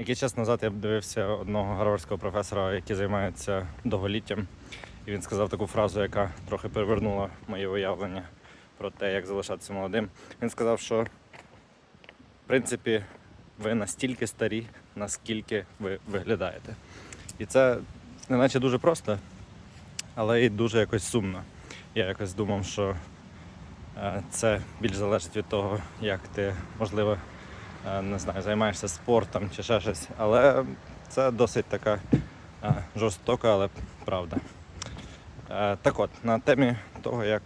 Який час назад я дивився одного гарвардського професора, який займається довголіттям, і він сказав таку фразу, яка трохи перевернула моє уявлення про те, як залишатися молодим. Він сказав, що в принципі ви настільки старі, наскільки ви виглядаєте. І це неначе дуже просто, але і дуже якось сумно. Я якось думав, що е, це більш залежить від того, як ти, можливо, не знаю, займаєшся спортом чи ще щось. Але це досить така е, жорстока, але правда. Е, Так от, на темі того, як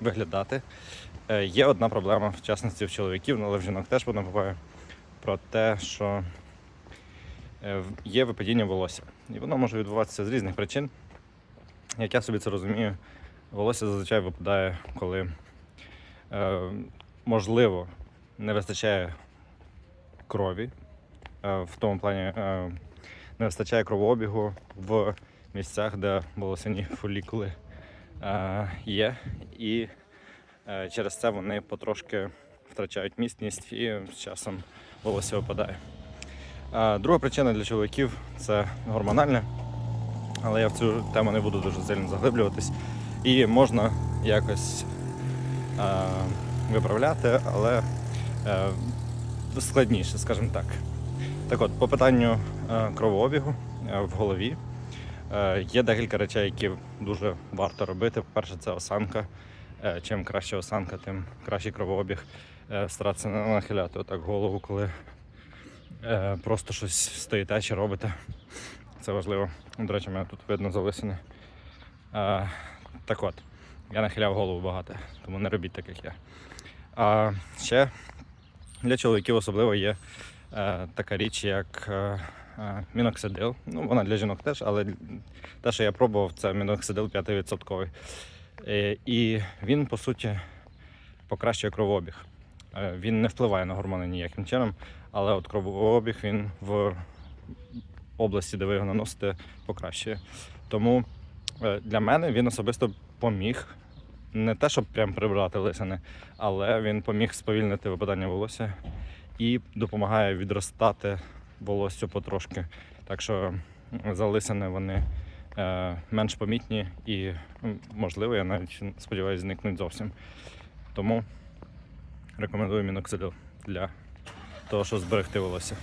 виглядати, е, є одна проблема, в частності в чоловіків, але в жінок теж буває, про те, що е, є випадіння волосся. І воно може відбуватися з різних причин. Як я собі це розумію, волосся зазвичай випадає, коли е, можливо не вистачає крові, е, в тому плані е, не вистачає кровообігу в місцях, де волосяні фолікули е, є, і через це вони потрошки втрачають міцність і з часом волосся випадає. Друга причина для чоловіків це гормональна, але я в цю тему не буду дуже сильно заглиблюватись. І можна якось виправляти, але складніше, скажімо так. Так от, по питанню е, кровообігу е, в голові е, є декілька речей, які дуже варто робити. По-перше, це осанка. Чим краще осанка, тим кращий кровообіг. Старатися не нахиляти отак голову, коли просто щось стоїте чи робите. Це важливо. До речі, мене тут видно залисини. Так от, я нахиляв голову багато, тому не робіть так, як я. А ще для чоловіків особливо є е, така річ, як е, е, міноксидил. Ну, вона для жінок теж, але те, що я пробував, це міноксидил 5%. Е, і він, по суті, покращує кровообіг. Е, Він не впливає на гормони ніяким чином, але от кровообіг він в області, де ви його наносите, покращує. Тому е, для мене він особисто поміг. Не те, щоб прям прибрати лисини, але він поміг сповільнити випадання волосся і допомагає відростати волосся потрошки. Так що м, залисини вони е, менш помітні і, можливо, я навіть сподіваюся, зникнуть зовсім. Тому рекомендую міноксидил для того, щоб зберегти волосся.